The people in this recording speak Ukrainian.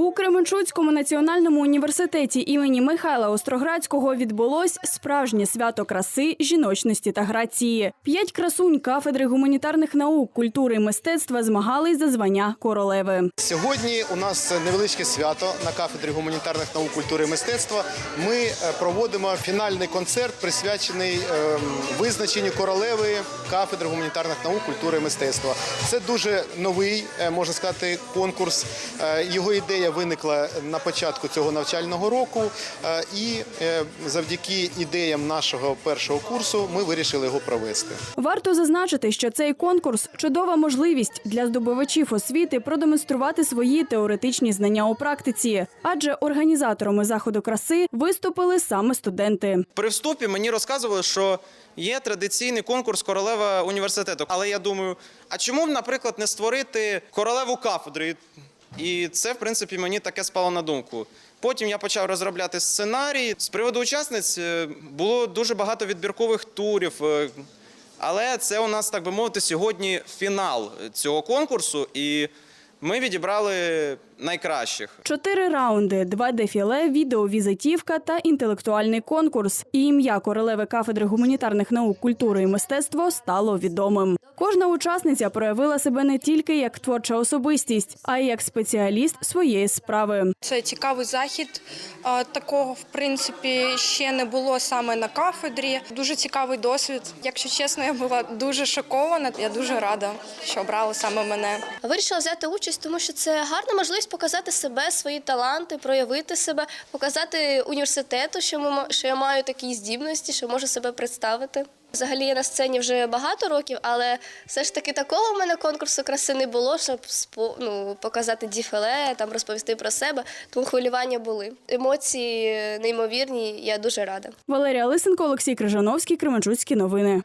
У Кременчуцькому національному університеті імені Михайла Остроградського відбулось справжнє свято краси, жіночності та грації. П'ять красунь кафедри гуманітарних наук, культури і мистецтва змагались за звання королеви. Сьогодні у нас невеличке свято на кафедрі гуманітарних наук, культури і мистецтва. Ми е, проводимо фінальний концерт, присвячений ем, визначенню королеви кафедри гуманітарних наук, культури і мистецтва. Це дуже новий, е, можна сказати, конкурс. Е, Його ідея виникла на початку цього навчального року, е, і е, завдяки ідеям нашого першого курсу ми вирішили його провести. Варто зазначити, що цей конкурс чудова можливість для здобувачів освіти продемонструвати свої теоретичні знання у практиці, адже організаторами заходу краси виступили саме студенти. При вступі мені розказували, що є традиційний конкурс королева університету. Але я думаю, а чому б, наприклад, не створити королеву кафедри? І це, в принципі, мені таке спало на думку. Потім я почав розробляти сценарій. З приводу учасниць е, було дуже багато відбіркових турів. е, Але це у нас, так би мовити, сьогодні фінал цього конкурсу, і ми відібрали найкращих. Чотири раунди, два дефіле, відеовізитівка та інтелектуальний конкурс. І ім'я королеви кафедри гуманітарних наук, культури і мистецтва стало відомим. Кожна учасниця проявила себе не тільки як творча особистість, а й як спеціаліст своєї справи. Це цікавий захід. Такого, в принципі, ще не було саме на кафедрі. Дуже цікавий досвід. Якщо чесно, я була дуже шокована. Я дуже рада, що обрали саме мене. Вирішила взяти участь, тому що це гарна можливість показати себе, свої таланти, проявити себе, показати університету, що ми що я маю такі здібності, що можу себе представити. Взагалі я на сцені вже багато років, але все ж таки такого в мене конкурсу краси не було, щоб ну, показати діфеле, там розповісти про себе. Тому хвилювання були. Емоції неймовірні. Я дуже рада. Валерія Лисенко, Олексій Крижановський, Кременчуцькі новини.